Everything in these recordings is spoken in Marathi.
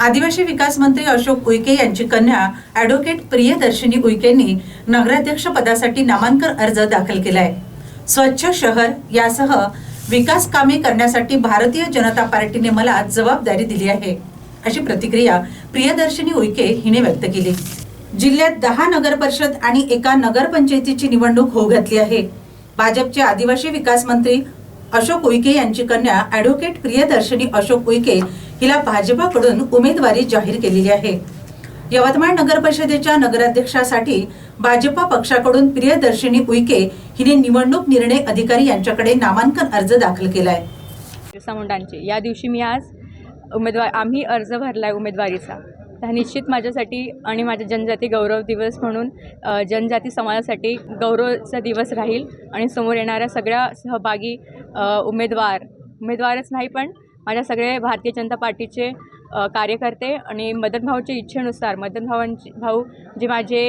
आदिवासी विकास मंत्री अशोक उईके यांची कन्या ॲडव्होकेट प्रियदर्शिनी उईकेंनी नगराध्यक्ष पदासाठी नामांकन अर्ज दाखल केलाय. स्वच्छ शहर यासह विकास कामे करण्यासाठी भारतीय जनता पार्टीने मला जबाबदारी दिली आहे अशी प्रतिक्रिया प्रियदर्शिनी उईके हिने व्यक्त केली. जिल्ह्यात दहा नगर परिषद आणि एका नगरपंचायतीची निवडणूक होऊ घातली आहे. भाजपचे आदिवासी विकास मंत्री अशोक उईके यांची कन्या ॲडव्होकेट प्रियदर्शनी अशोक उईके हिला भाजपाकडून उमेदवारी जाहीर केलेली आहे. यवतमाळ नगर परिषदेच्या नगराध्यक्षासाठी भाजपा पक्षाकडून प्रियदर्शिनी उईके हिने निवडणूक निर्णय अधिकारी यांच्याकडे नामांकन अर्ज दाखल केलाय. बिरसा मुंडांचे. या दिवशी मी आज उमेदवार आम्ही अर्ज भरला आहे उमेदवारीचा. तर निश्चित माझ्यासाठी आणि माझ्या जनजाती गौरव दिवस म्हणून जनजाती समाजासाठी गौरवचा दिवस राहील आणि समोर येणाऱ्या सगळ्या सहभागी उमेदवार उमेदवारच नाही पण माझ्या सगळे भारतीय जनता पार्टीचे कार्यकर्ते आणि मदन भाऊच्या इच्छेनुसार मदन भावांची भाऊ जे माझे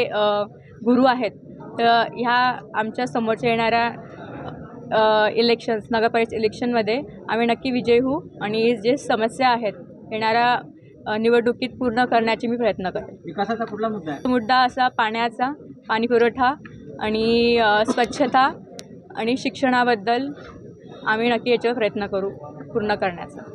गुरु आहेत तर ह्या आमच्या समोरच्या येणाऱ्या इलेक्शन्स नगरपरिषद इलेक्शनमध्ये आम्ही नक्की विजयी होऊ आणि जे समस्या आहेत येणाऱ्या निवडणुकीत पूर्ण करण्याचे मी प्रयत्न करेन. विकासाचा कुठला मुद्दा आहे? मुद्दा असा पाण्याचा पाणी पुरवठा आणि स्वच्छता आणि शिक्षणाबद्दल आम्ही नक्की याच्यावर प्रयत्न करू पूर्ण करण्याचा.